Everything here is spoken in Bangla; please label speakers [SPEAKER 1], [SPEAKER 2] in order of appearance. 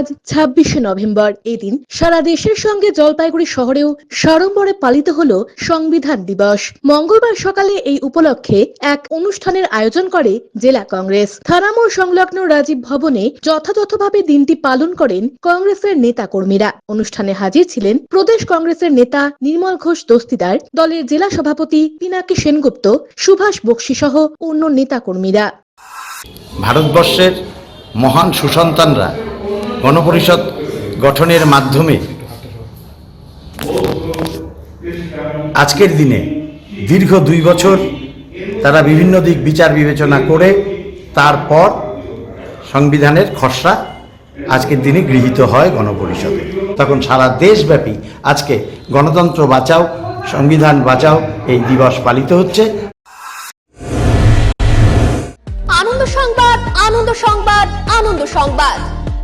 [SPEAKER 1] আজ ছাব্বিশে নভেম্বর। এদিন সারা দেশের সঙ্গে জলপাইগুড়ি শহরেও সাড়ম্বরে পালিত হল সংবিধান দিবস। মঙ্গলবার সকালে এই উপলক্ষে এক অনুষ্ঠানের আয়োজন করে জেলা কংগ্রেস। থানামোড় সংলগ্ন রাজীব ভবনে যথাযথভাবে দিনটি পালন করেন কংগ্রেসের নেতা কর্মীরা অনুষ্ঠানে হাজির ছিলেন প্রদেশ কংগ্রেসের নেতা নির্মল ঘোষ দস্তিদার, দলের জেলা সভাপতি পিনাকি সেনগুপ্ত, সুভাষ বক্সি সহ অন্য নেতা কর্মীরা
[SPEAKER 2] ভারতবর্ষের মহান সুসন্তানরা গণপরিষদ গঠনের মাধ্যমে আজকের দিনে দীর্ঘ দুই বছর তারা বিভিন্ন দিক বিচার বিবেচনা করে তারপর সংবিধানের খসড়া আজকের দিনে গৃহীত হয় গণপরিষদে। তখন সারা দেশব্যাপী আজকে গণতন্ত্র বাঁচাও, সংবিধান বাঁচাও এই দিবস পালিত হচ্ছে।
[SPEAKER 3] আনন্দ সংবাদ আনন্দ সংবাদ আনন্দ সংবাদ।